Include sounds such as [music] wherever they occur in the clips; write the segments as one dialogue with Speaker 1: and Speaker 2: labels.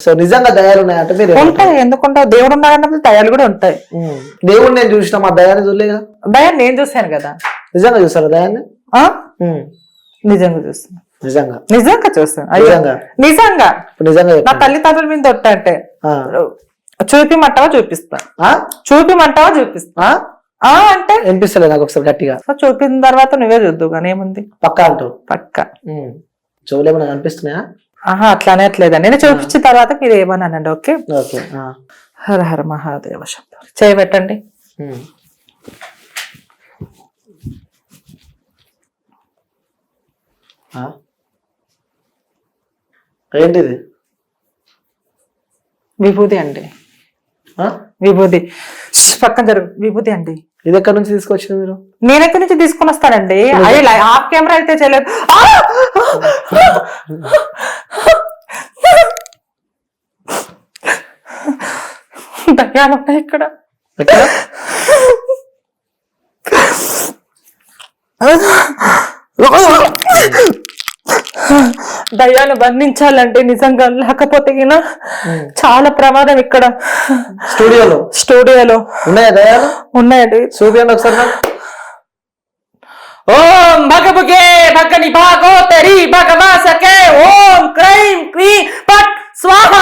Speaker 1: So నిజంగా దయాలు ఉన్నాయంటే మీరు?
Speaker 2: ఉంటాయి ఎందుకుంటావు? దేవుడు ఉన్నాడన్నప్పుడు దయాలు కూడా ఉంటాయి.
Speaker 1: దేవుడు నేను చూసిన మా దయాన్ని చూడలేగా
Speaker 2: దయ నేను చూశాను కదా.
Speaker 1: నిజంగా చూసారా దయాన్ని.
Speaker 2: నిజంగా చూస్తాను
Speaker 1: నిజంగా.
Speaker 2: నిజంగా చూస్తాను
Speaker 1: నిజంగా.
Speaker 2: నిజంగా.
Speaker 1: నిజంగా
Speaker 2: నా. తల్లిదండ్రుల మీద అంటే. చూపిమంటావా చూపిస్తా.
Speaker 1: ఆ?
Speaker 2: చూపిమంటావా చూపిస్తా. అంటే?
Speaker 1: వినిపిస్తలేదు నాకు ఒకసారి గట్టిగా.
Speaker 2: సో చూపిన తర్వాత నువ్వే చూద్దు కానీ ఏముంది?
Speaker 1: పక్కా అంటూ
Speaker 2: పక్క.
Speaker 1: ఉమ్. చెవులు ఏమైనా కనిపిస్తున్నాయా?
Speaker 2: ఆహా అట్లా అనట్లేదండి నేను చూపించిన తర్వాత మీరు ఏమని అనండి ఓకే
Speaker 1: ఓకే.
Speaker 2: హర హర మహాదేవ శబ్దం చేయబెట్టండి?
Speaker 1: ఏంటిది?
Speaker 2: విభూది అండి. ష్, పక్కన జరుగు. విభూది అండి.
Speaker 1: ఇది ఎక్కడి నుంచి తీసుకొచ్చింది మీరు?
Speaker 2: నేను ఎక్కడి నుంచి తీసుకొని వస్తానండి లై- హాఫ్ కెమెరా అయితే చేయలేదు. దయ్యాలు ఉన్నాయి ఇక్కడ. దయ్యాలు బంధించాలంటే నిజంగా. లేకపోతే చాలా ప్రమాదం ఇక్కడ.
Speaker 1: స్టూడియోలో?
Speaker 2: స్టూడియోలో.
Speaker 1: ఉన్నాయా దయాలు
Speaker 2: ఉన్నాయండి.
Speaker 1: చూపించండి ఒకసారి
Speaker 2: ఓం భగభుగే భగని భాగో తెరి భగవా సకే ఓం క్రైం క్రీ పట్ స్వాహ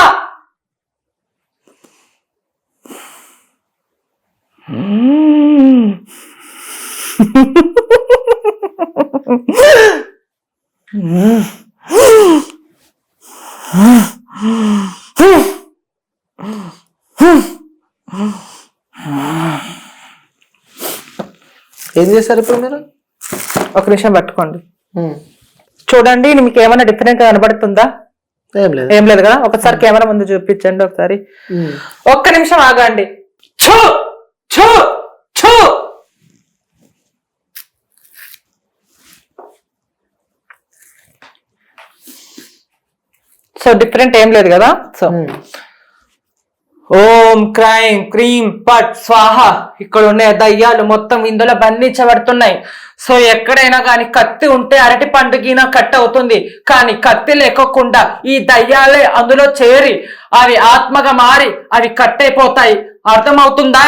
Speaker 1: ఏం చేశారు ఇప్పుడు మీరు?
Speaker 2: ఒక నిమిషం పట్టుకోండి. చూడండి మీకు ఏమైనా డిఫరెంట్గా కనబడుతుందా?
Speaker 1: ఏం లేదు.
Speaker 2: ఏం లేదు కదా? ఒకసారి కెమెరా ముందు చూపించండి ఒకసారి. ఒక్క నిమిషం ఆగండి. సో డిఫరెంట్ ఏం లేదు కదా? So
Speaker 1: um.
Speaker 2: ఓం క్రైమ్ క్రీమ్ పట్ స్వాహ. ఇక్కడ ఉన్న దయ్యాలు మొత్తం ఇందులో బంధించబడుతున్నాయి. సో ఎక్కడైనా కానీ కత్తి ఉంటే అరటి పండుగన కట్ అవుతుంది. కానీ కత్తి లేకోకుండా ఈ దయ్యాలే అందులో చేరి అవి ఆత్మగా మారి అవి కట్ అయిపోతాయి. అర్థమవుతుందా?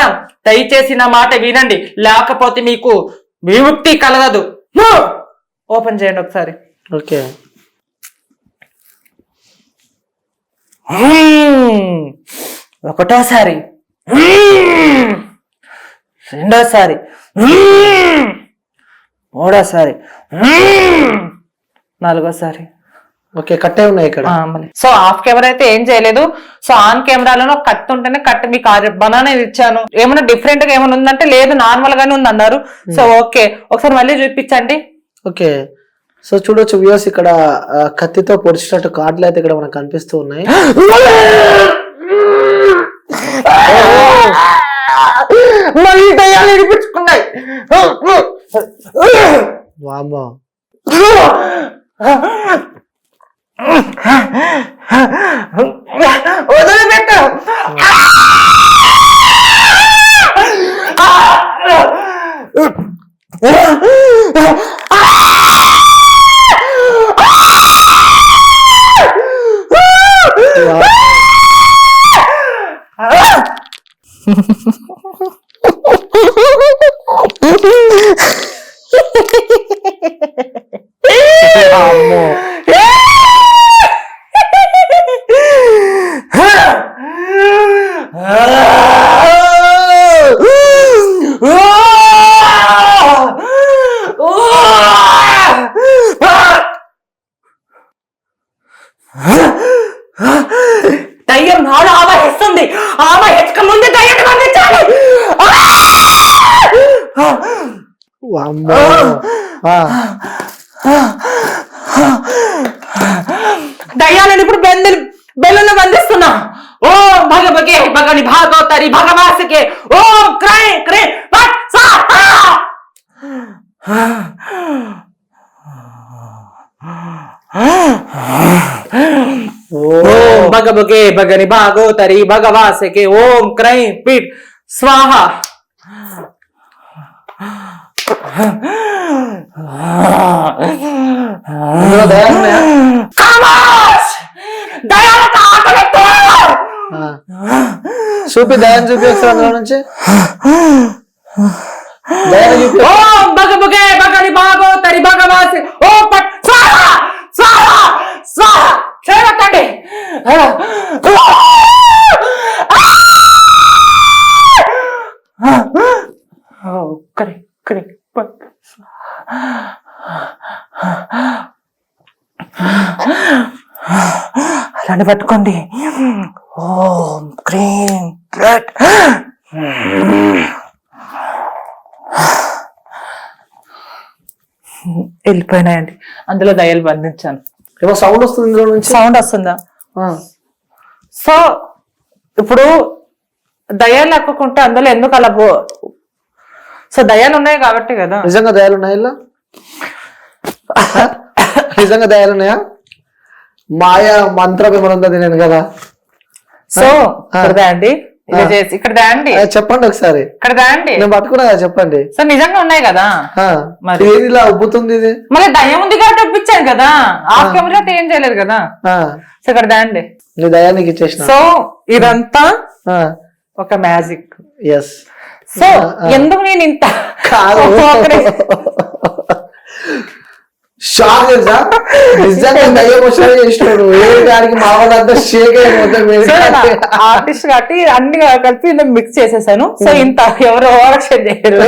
Speaker 2: దయచేసి నా మాట వినండి. లేకపోతే మీకు విముక్తి కలగదు. ఓపెన్ చేయండి ఒకసారి.
Speaker 1: Okay
Speaker 2: hmm. ఒకటోసారి. రెండోసారి. మూడోసారి. నాలుగోసారి.
Speaker 1: ఓకే కట్టే ఉన్నాయి ఇక్కడ.
Speaker 2: సో ఆఫ్ కెమెరా అయితే ఏం చేయలేదు. సో ఆన్ కెమెరాలో కట్ ఉంటేనే కట్. మీకు బనానా ఇచ్చాను. ఏమైనా డిఫరెంట్గా ఏమైనా ఉందంటే లేదు నార్మల్ గానే ఉంది అన్నారు సో ఓకే. ఒకసారి మళ్ళీ చూపించండి.
Speaker 1: ఓకే. సో చూడొచ్చు వ్యూస్ ఇక్కడ కత్తితో పొడిచినట్టు కార్డులు అయితే ఇక్కడ మనకు కనిపిస్తూ ఉన్నాయి.
Speaker 2: మళ్ళీ దయ్యాలు వినిపించుకున్నాయి
Speaker 1: వామ్మో.
Speaker 2: వదిలిపెట్టు.
Speaker 1: వామ్మో. [laughs] [laughs] [laughs]
Speaker 2: దయ్యం నాడు ఆవహిస్తుంది ఆవహించక ముందు దయ్యం పంపించాలి
Speaker 1: వామ్మో. ఆ,
Speaker 2: దయ్యాలను ఇప్పుడు బెందులు బెల్లును బంధిస్తున్నా. ఓ భగభగే భగని భాగవతరి భగవాసకే. ఓ క్రై క్రై!
Speaker 1: ఓ.
Speaker 2: భగభగే భగని భాగవతరి భగవాసకే. ఓం క్రై పిట్ స్వాహ.
Speaker 1: చూపి దయాన్ని చూపి ఒకసారి అందులో నుంచి దయాన్ని చూపి
Speaker 2: ఓ పట్ స్వాహ స్వాహ స్వాహ అలానే పట్టుకోండి. ఓం క్రీం బ్లడ్. వెళ్ళిపోయినాయండి. అందులో దయ్యాలు బంధించాను.
Speaker 1: ఏమో సౌండ్ వస్తుంది ఇందులో నుంచి?
Speaker 2: సౌండ్ వస్తుందా? సో ఇప్పుడు దయ్యాలు లెక్కకుంటే అందులో ఎందుకు అలా సో దయ్యాలు ఉన్నాయి కాబట్టి కదా?
Speaker 1: నిజంగా దయాలు ఉన్నాయా ఇలా? నిజంగా దయాలు ఉన్నాయా? మాయ మంత్రం ఏమైనా ఉందా నేను కదా
Speaker 2: సో చేసి ఇక్కడ దాండి.
Speaker 1: చెప్పండి ఒకసారి.
Speaker 2: ఇక్కడ దాండి.
Speaker 1: నేను పట్టుకున్నా కదా చెప్పండి.
Speaker 2: సో నిజంగా ఉన్నాయి కదా? మరి.
Speaker 1: ఇలా ఉబ్బుతుంది ఇది?
Speaker 2: మళ్ళీ దయ్యం ఉంది కాబట్టి ఒప్పించాను కదా. ఆఫ్ కెమెరా ఏం చేయలేదు కదా? సో ఇక్కడ దాండి.
Speaker 1: నీ దయానికి ఇచ్చేసిన.
Speaker 2: సో ఇదంతా ఒక మ్యాజిక్.
Speaker 1: ఎస్
Speaker 2: సో ఎందుకు నేను ఇంత
Speaker 1: కాదు. షాక్ తెలుసా? నిజంగా దయ్యం వచ్చినా చేసినాడు. ఏ దానికి మా వాళ్ళంతా షేక్
Speaker 2: ఆర్టిస్ట్ కాబట్టి అన్ని కలిపి మిక్స్ చేసేసాను. సో ఇంత ఎవరు ఓవరాక్షన్ చేయరు.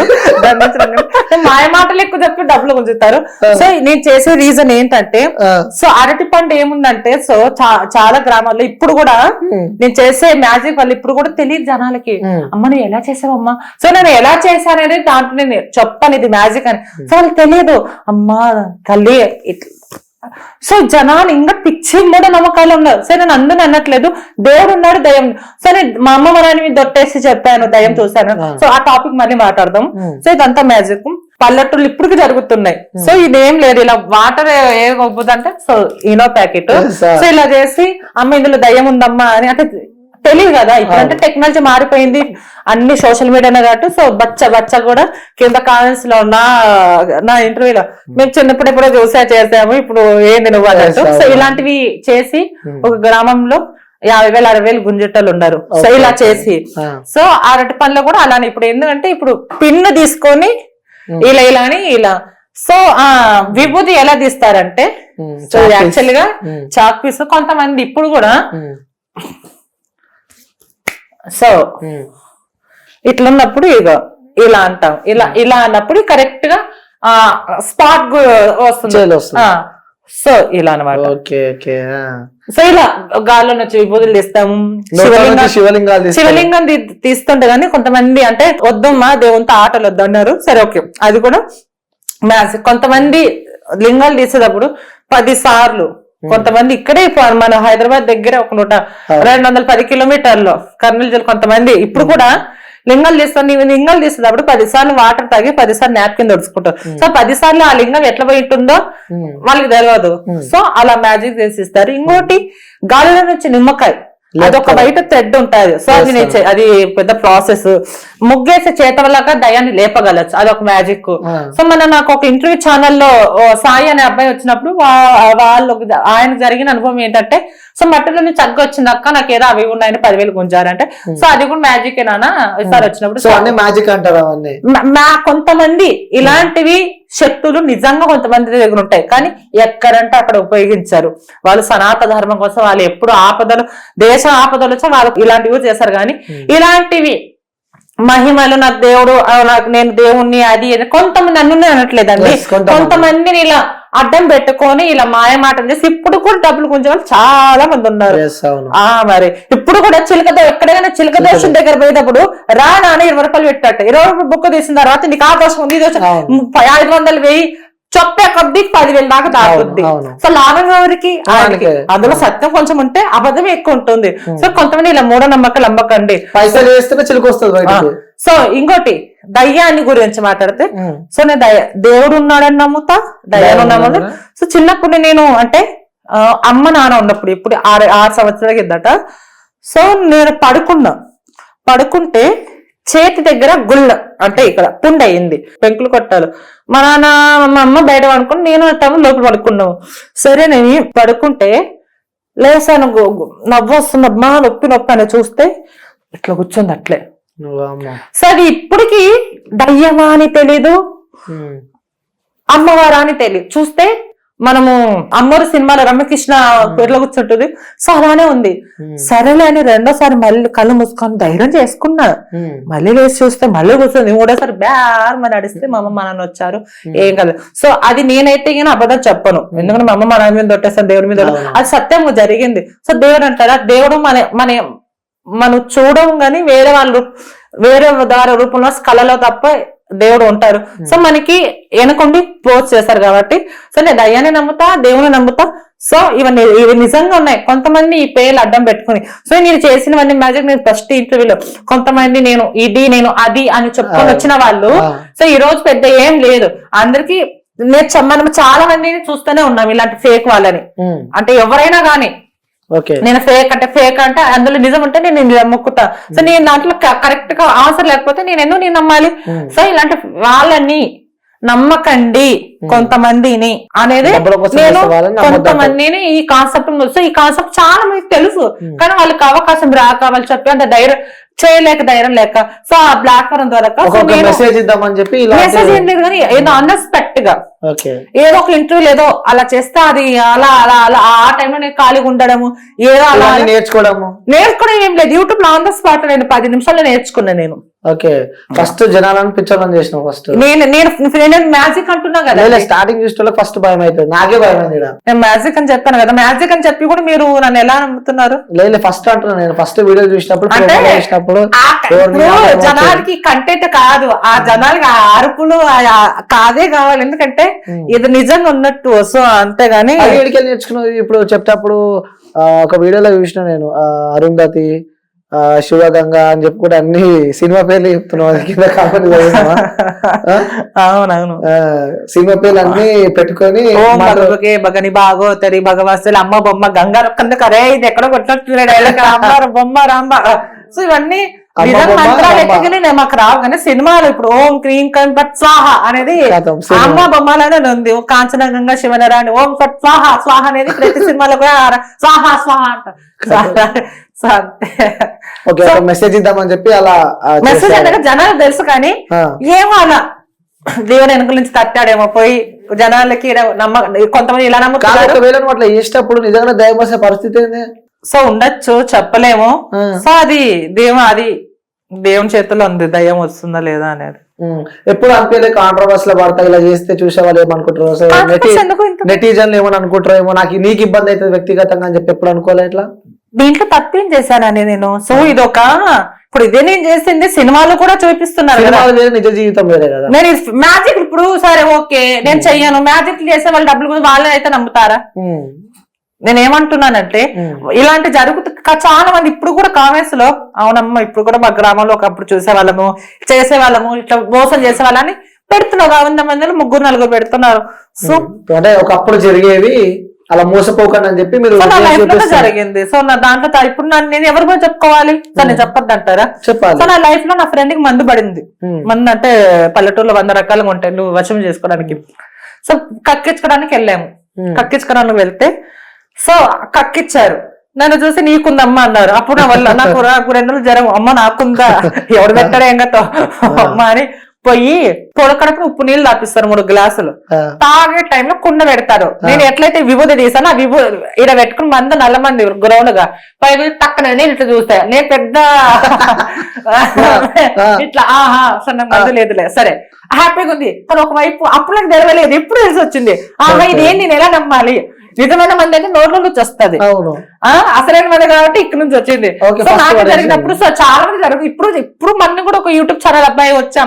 Speaker 2: మాయ మాటలు ఎక్కువ చెప్పి డబ్బులు గుంజుతారు. సో నేను చేసే రీజన్ ఏంటంటే
Speaker 1: ఆ,
Speaker 2: సో అరటి పండు ఏముందంటే సో చాలా గ్రామాల్లో ఇప్పుడు కూడా నేను చేసే మ్యాజిక్ వల్ల ఇప్పుడు కూడా తెలియదు జనాలకి.
Speaker 1: Hmm.
Speaker 2: అమ్మ నువ్వు ఎలా చేసావమ్మా? సో నేను ఎలా చేశాననేది దాంట్లో నేను చెప్పాను ఇది మ్యాజిక్ అని. సో వాళ్ళకి తెలియదు. అమ్మా ఇట్లా సో జనాలు ఇంకా పిచ్చి మూఢ నమ్మకాలు ఉన్నారు సరే నేను అందరూ అనట్లేదు. దేవుడు ఉన్నాడు దయ్యం. సరే మా అమ్మ మీద దొట్టేసి చెప్పాను దయ్యం చూశాను. సో ఆ టాపిక్ మళ్ళీ మాట్లాడదాం. సో ఇదంతా మ్యాజిక్ పల్లెటూళ్ళు ఇప్పటికి జరుగుతున్నాయి. సో ఇదేం లేదు. ఇలా వాటర్ ఏ గొప్పదంటే సో ఈనో ప్యాకెట్. సో ఇలా చేసి అమ్మ ఇందులో దయ్యం ఉందమ్మా అని అంటే తెలియదు కదా ఇప్పుడంటే టెక్నాలజీ మారిపోయింది అన్ని సోషల్ మీడియానే కాబట్టి సో బచ్చ బచ్చ కూడా కింద కామెంట్స్లో నా నా ఇంటర్వ్యూలో మేము. చిన్నప్పుడు ఎప్పుడో చూసా చేసాము ఇప్పుడు ఏంది నువ్వు అన్నట్టు. సో. ఇలాంటివి చేసి ఒక గ్రామంలో యాభై వేలు అరవై వేలు గుంజుట్టలు ఉన్నారు. సో ఇలా. చేసి.
Speaker 1: ఆ,
Speaker 2: సో అరటి పండ్లు కూడా అలానే ఇప్పుడు ఎందుకంటే ఇప్పుడు పిన్ను తీసుకొని ఇలా ఇలా అని ఇలా. సో ఆ విభూతి ఎలా తీస్తారంటే సో.
Speaker 1: యాక్చువల్గా
Speaker 2: చాక్ పీస్ కొంతమంది ఇప్పుడు కూడా సో
Speaker 1: ఉమ్.
Speaker 2: ఇట్లా ఉన్నప్పుడు ఇగో ఇలా అంటాం. ఇలా ఇలా అన్నప్పుడు కరెక్ట్గా ఆ స్పాట్ వస్తుంది. సో ఇలా అన్నమాట.
Speaker 1: ఓకే ఓకే ఆ.
Speaker 2: సో ఇలా గాల్లో నుంచి విభూతులు తీస్తాము శివలింగం తీస్తుంటే గానీ కొంతమంది అంటే వద్దమ్మా దేవునితో ఆటలు వద్దు అన్నారు. సరే ఓకే. అది కూడా మ్యాథ్స్ కొంతమంది లింగాలు తీసేటప్పుడు పది సార్లు కొంతమంది ఇక్కడే మన హైదరాబాద్ దగ్గర ఒక నూట రెండు వందల పది కిలోమీటర్లు కర్నూలు జిల్లా కొంతమంది ఇప్పుడు కూడా లింగాలు తీస్తాను లింగాలు తీసేటప్పుడు పది సార్లు వాటర్ తాగి పది సార్లు నాప్కిన్ దొడుచుకుంటారు సో పది సార్లు ఆ లింగం ఎట్లా పోయి ఉంటుందో వాళ్ళకి తెలియదు సో అలా మ్యాజిక్ చేసిస్తారు ఇంకోటి గాలిలో నుంచి నిమ్మకాయ. అది ఒక బయట థ్రెడ్ ఉంటుంది. సో అది నేను అది పెద్ద ప్రాసెస్ ముగ్గేసే చేతవలాగా దయాన్ని లేపగలచ్చు. అది ఒక మ్యాజిక్. సో మన నాకు ఒక ఇంటర్వ్యూ ఛానల్లో సాయి అనే అబ్బాయి వచ్చినప్పుడు వాళ్ళు ఆయన జరిగిన అనుభవం ఏంటంటే సో మట్టిలో నుంచి చక్క వచ్చింది అక్క నాకు ఏదో అవి ఉన్నాయని పదివేలు గుంజారంటే. సో అది కూడా మ్యాజిక్ నానా ఈసారి వచ్చినప్పుడు.
Speaker 1: మ్యాజిక్ అంటారు
Speaker 2: కొంతమంది ఇలాంటివి శక్తులు నిజంగా కొంతమంది దగ్గర ఉంటాయి. కానీ ఎక్కడంటే అక్కడ ఉపయోగించారు. వాళ్ళు సనాతన ధర్మం కోసం వాళ్ళు ఎప్పుడు ఆపదలు దేశ ఆపదలు వచ్చా వాళ్ళు ఇలాంటివి చేశారు కానీ ఇలాంటివి మహిమలు నాకు దేవుడు నాకు నేను దేవుణ్ణి అది కొంతమంది నన్ను అనట్లేదండి.
Speaker 1: కొంతమంది.
Speaker 2: కొంతమందిని ఇలా అడ్డం పెట్టుకొని ఇలా మాయ మాటలు చేసి ఇప్పుడు కూడా డబ్బులు వాళ్ళు చాలా మంది ఉన్నారు. ఆ మరి. ఇప్పుడు కూడా చిలక ఎక్కడైనా చిలక దోషం దగ్గర పోయేటప్పుడు రా నాని ఇరవై రూపాయలు పెట్టాట ఇరవై రూపాయలు బుక్ తీసిన తర్వాత నీకు ఆ దోషం ఉంది దోషం. ఐదు వందలు వెయ్యి చొప్పే కొద్ది పదివేలు దాకా దాటుద్ది. సో లాభం ఎవరికి. అందులో సత్యం కొంచెం ఉంటే అబద్ధం ఎక్కువ ఉంటుంది. సో కొంతమంది ఇలా మూఢ నమ్మకాలు నమ్మకండి.
Speaker 1: పైసలు వేస్తేనే చిలుకు వస్తుంది బయటకు.
Speaker 2: సో ఇంకోటి దయ్యాన్ని గురించి మాట్లాడితే సో నేను దయ దేవుడు ఉన్నాడని నమ్ముతా దయ్యాన్ని
Speaker 1: ఉన్నాడని?
Speaker 2: సో చిన్నప్పుడు నేను అంటే అమ్మ నాన్న ఉన్నప్పుడు ఇప్పుడు ఆరు ఆరు సంవత్సరాల కిందట సో నేను పడుకున్నా. పడుకుంటే చేతి దగ్గర గుళ్ళ అంటే ఇక్కడ పుండు అయింది. పెంకులు కొట్టాలు. మా నాన్న మా అమ్మ బయట పడుకుని నేను తమ్ము లోపల పడుకున్నాము. సరే నేను పడుకుంటే లేసాను. నవ్వు వస్తుందమ్మా నొప్పి నొప్పి అని చూస్తే ఇట్లా కూర్చుంది అట్లే.
Speaker 1: నువ్వు అమ్మ?
Speaker 2: సో అది ఇప్పటికి దయ్యమా అని తెలీదు. అమ్మవారా అని తెలియదు చూస్తే మనము అమ్మవారు సినిమాలో రమ్యకృష్ణ ఎట్లా కూర్చుంటుంది. సో అలానే ఉంది.
Speaker 1: ఉమ్.
Speaker 2: సరేలే అని రెండోసారి మళ్ళీ కళ్ళు మూసుకొని ధైర్యం చేసుకున్నా.
Speaker 1: ఉమ్.
Speaker 2: మళ్ళీ లేచి చూస్తే మళ్ళీ కూర్చుంది. మూడోసారి బ్యార్ మరి నడిస్తే మా అమ్మ నాన్న వచ్చారు. ఏం కాదు. సో అది నేనైతే కానీ అబద్ధం చెప్పను. ఎందుకంటే మా అమ్మ మా నాన్న మీద దొట్టేస్తాను దేవుడి మీద. అది సత్యం జరిగింది. సో దేవుడు అంటారా దేవుడు మన మన మనం చూడం గాని వేరే వాళ్ళు వేరే దారి రూపంలో కళలో తప్ప దేవుడు ఉంటారు. సో మనకి వెనకుండి పోస్ట్ చేస్తారు కాబట్టి సో నేను దయ్యాన్ని నమ్ముతా దేవుని నమ్ముతా. సో ఇవన్నీ ఇవి నిజంగా ఉన్నాయి. కొంతమంది ఈ పేర్లు అడ్డం పెట్టుకుని సో నేను చేసినవన్నీ మ్యాజిక్ నేను ఫస్ట్ ఇంటర్వ్యూలో కొంతమంది నేను ఇది నేను అది అని చెప్పుకొని వచ్చిన వాళ్ళు. సో ఈ రోజు పెద్ద ఏం లేదు. అందరికి నేను మనం చాలా మందిని చూస్తూనే ఉన్నాం ఇలాంటి ఫేక్ వాళ్ళని.
Speaker 1: ఉమ్.
Speaker 2: అంటే ఎవరైనా గానీ
Speaker 1: ఓకే
Speaker 2: నేను ఫేక్ అంటే ఫేక్ అంటే అందులో నిజం ఉంటే నేను నమ్ముకుతా సో నేను దాంట్లో కరెక్ట్గా ఆన్సర్ లేకపోతే నేను ఎందుకు నేను నమ్మాలి?
Speaker 1: Hmm.
Speaker 2: సో ఇలాంటి వాళ్ళని నమ్మకండి కొంతమందిని అనేది నేను కొంతమందిని ఈ కాన్సెప్ట్ సో ఈ కాన్సెప్ట్ చాలా మందికి తెలుసు. కానీ వాళ్ళకి అవకాశం రాక వాళ్ళు చెప్పి అంత ధైర్యం చేయలేక ధైర్యం లేక. సో ఆ ప్లాట్ఫామ్ ద్వారా
Speaker 1: మెసేజ్ ఇద్దామని చెప్పి
Speaker 2: మెసేజ్ ఏం లేదు కానీ ఏదో
Speaker 1: అన్ఎక్స్పెక్ట్గా
Speaker 2: ఏదో ఒక ఇంటర్వ్యూ ఏదో అలా చేస్తే అది అలా అలా అలా ఆ టైంలో నేను ఖాళీగా ఉండడము ఏదో అలా
Speaker 1: నేర్చుకోవడము.
Speaker 2: నేర్చుకోవడం ఏం లేదు. యూట్యూబ్లో ఆన్ ద స్పాట్ నేను పది నిమిషాల్లో నేర్చుకున్నా నేను.
Speaker 1: ఓకే. ఫస్ట్ జనాలను పిచ్చోళ్ళని చేసినావు ఫస్ట్.
Speaker 2: నేను నేను నేను మ్యాజిక్ అంటున్నా కదా.
Speaker 1: లేదు స్టార్టింగ్ చూస్తే ఫస్ట్ భయం అవుతుంది నాకే భయం అయింది.
Speaker 2: నేను మ్యాజిక్ అని చెప్పాను కదా. మ్యాజిక్ అని చెప్పి కూడా మీరు నన్ను ఎలా నమ్ముతున్నారు?
Speaker 1: లేదు ఫస్ట్ అంటున్నా నేను. ఫస్ట్ వీడియో చూసినప్పుడు
Speaker 2: అంటే
Speaker 1: చూసినప్పుడు
Speaker 2: జనాలకి కంటెంట్ కాదు. ఆ జనాలకి ఆ అరుపులు కాదే కావాలి. ఎందుకంటే. ఇది నిజంగా ఉన్నట్టు. సో అంతేగాని
Speaker 1: అది ఎడికెళ్ళి నేర్చుకున్నది ఇప్పుడు చెప్తేప్పుడు ఆ, ఒక వీడియోలో చూసిన నేను ఆ, అరుంధతి శివగంగ అని చెప్పి కూడా అన్ని సినిమా పేర్లు చెప్తున్నావు కింద కామెంట్?
Speaker 2: అవునవును.
Speaker 1: సినిమా పేర్లు అన్ని పెట్టుకొని
Speaker 2: భగని భాగవతరి భగవత్సలు అమ్మ బొమ్మ గంగార కరే ఇది ఎక్కడ కొట్టినట్టు బొమ్మ రాంబ. సో ఇవన్నీ మాకు రావు కానీ సినిమాలు ఇప్పుడు ఓం క్రీం కం పట్ స్వాహ అనేది. అమ్మ బొమ్మలోనే ఉంది. ఓ కాంచన గంగా శివనరాణి ఓం పట్ స్వాహ స్వాహ అనేది ప్రతి సినిమాలో కూడా స్వాహ స్వాహ అంట సో అంతే.
Speaker 1: ఓకే మెసేజ్ ఇద్దామని చెప్పి అలా
Speaker 2: మెసేజ్ జనాలు తెలుసు కానీ ఏమో అలా. దేవుని వెనుక నుంచి తట్టాడేమో పోయి జనాలకి నమ్మ కొంతమంది ఇలా
Speaker 1: ఒకవేళ నువ్వు అట్లా చేసేటప్పుడు నిజంగా పరిస్థితి ఏంది?
Speaker 2: సో ఉండొచ్చు చెప్పలేము. సో అది దేవు అది దేవుని చేతిలో ఉంది దయ్యం వస్తుందా లేదా అనేది.
Speaker 1: ఎప్పుడు అనిపించలే కాంట్రవర్స్లో పడతా ఇలా చేస్తే చూసే వాళ్ళు ఏమనుకుంటారు? నెటిజన్లు ఏమని అనుకుంటారు ఏమో నాకు నీకు ఇబ్బంది అవుతుంది వ్యక్తిగతంగా అని చెప్పి ఎప్పుడు అనుకోలే ఇట్లా?
Speaker 2: దీంట్లో తప్పేం చేశానని నేను? సో ఇది ఒక ఇప్పుడు ఇదే నేను చేసింది సినిమాలు కూడా చూపిస్తున్నారు
Speaker 1: నిజ జీవితం వేరే కదా.
Speaker 2: నేను మ్యాజిక్ ఇప్పుడు సరే ఓకే నేను చెయ్యను. మ్యాజిక్ చేసే వాళ్ళు డబ్బులు కూడా వాళ్ళే అయితే నమ్ముతారా?
Speaker 1: ఉమ్.
Speaker 2: నేను ఏమంటున్నానంటే
Speaker 1: ఉమ్.
Speaker 2: ఇలాంటి జరుగుతు చాలా మంది ఇప్పుడు కూడా కామెంట్స్లో అవునమ్మా ఇప్పుడు కూడా మా గ్రామంలో ఒకప్పుడు చూసేవాళ్ళము చేసేవాళ్ళము ఇట్లా మోసం చేసేవాళ్ళని పెడుతున్నారు వంద మందిలో ముగ్గురు నలుగురు పెడుతున్నారు. సో
Speaker 1: అంటే ఒకప్పుడు జరిగేవి అలా మోసపోకండి అని చెప్పి మీరు.
Speaker 2: జరిగింది. సో నా దాంట్లో ఇప్పుడు నన్ను నేను ఎవరి పోయి చెప్పుకోవాలి? సో నేను చెప్పొద్దు అంటారా?
Speaker 1: చెప్పాలి.
Speaker 2: సో నా లైఫ్లో నా ఫ్రెండ్కి మందు పడింది. మందు అంటే పల్లెటూరులో వంద రకాలుగా ఉంటాయి. నువ్వు వశం చేసుకోవడానికి. సో కక్కించుకోవడానికి వెళ్ళాము. కక్కించుకోవడానికి వెళ్తే సో కక్కిచ్చారు. నన్ను చూసి నీకుందమ్మా అన్నారు. అప్పుడు నా వల్ల నాకు [laughs] నాకు రెండు రోజులు జ్వరం. అమ్మ నాకుందా? [laughs] ఎవడు పెట్టాడు ఎంగతో అమ్మ అని పోయి పొడకడకు ఉప్పు నీళ్ళు తాపిస్తారు మూడు గ్లాసులు. తాగే టైంలో కుండ పెడతారు. నేను ఎట్లయితే విభూతి తీసానో ఆ విభూ ఇక్కడ పెట్టుకుని మంద నల్ల మంది గ్రౌండ్గా పైకి తక్కన నేను ఇట్లా చూస్తా. నేను పెద్ద ఇట్లా ఆహా మందు లేదులే. సరే హ్యాపీగా ఉంది. కానీ ఒకవైపు అప్పుడు నాకు తెలవలేదు ఎప్పుడు తెలిసి వచ్చింది? ఆహా ఇది ఏంటి నేను ఎలా నమ్మాలి? నిజమైన మంది అంటే నోట్ల నుంచి వస్తుంది.
Speaker 1: అవును.
Speaker 2: ఆ అసలైన మంది కాబట్టి ఇక్కడ నుంచి వచ్చింది. సో నాకు. జరిగినప్పుడు సో చాలా మంది జరుగు ఇప్పుడు ఇప్పుడు మన కూడా ఒక యూట్యూబ్ ఛానల్ అబ్బాయి వచ్చి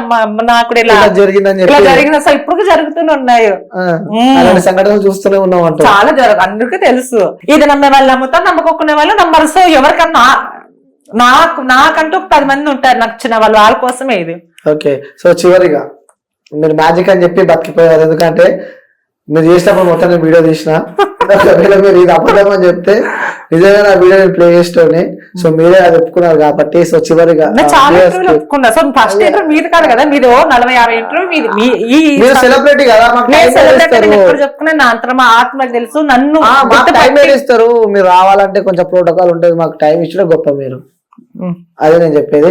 Speaker 2: నాకు ఇలా జరిగింది. అసలు ఇప్పుడు జరుగుతూనే ఉన్నాయి.
Speaker 1: సంఘటనలు చూస్తూనే ఉన్నాం అంటూ
Speaker 2: చాలా జరగ అందరికీ తెలుసు. ఇది నమ్మే వాళ్ళు నమ్ముతారు నమ్మకొక్కునే వాళ్ళు నమ్మరు. సో ఎవరికన్నా నాకు నాకంటూ పది మంది ఉంటారు నచ్చిన వాళ్ళు వాళ్ళ కోసమే ఇది.
Speaker 1: ఓకే సో చివరిగా మీరు మ్యాజిక్ అని చెప్పి బతికిపోయారు. ఎందుకంటే మీరు చేసినప్పుడు మొత్తం నేను వీడియో తీసిన. ఒకవేళ మీరు ఇది అబద్ధం అని చెప్తే నిజంగా నా వీడియో ప్లే చేస్తూనే సో మీరే అది ఒప్పుకున్నారు కాబట్టి సో చివరిగా
Speaker 2: ఒప్పుకున్నా. సో ఫస్ట్ ఇంటర్వ్యూ కాదు ఓ నలభై ఇంటర్వ్యూ
Speaker 1: మీరు సెలబ్రిటీ కదా
Speaker 2: నా అంతరం మా ఆత్మకు తెలుసు. నన్ను
Speaker 1: టైం ఇస్తారు? మీరు రావాలంటే కొంచెం ప్రోటోకాల్ ఉంటుంది మాకు టైం ఇచ్చడం గొప్ప మీరు. అదే నేను చెప్పేది.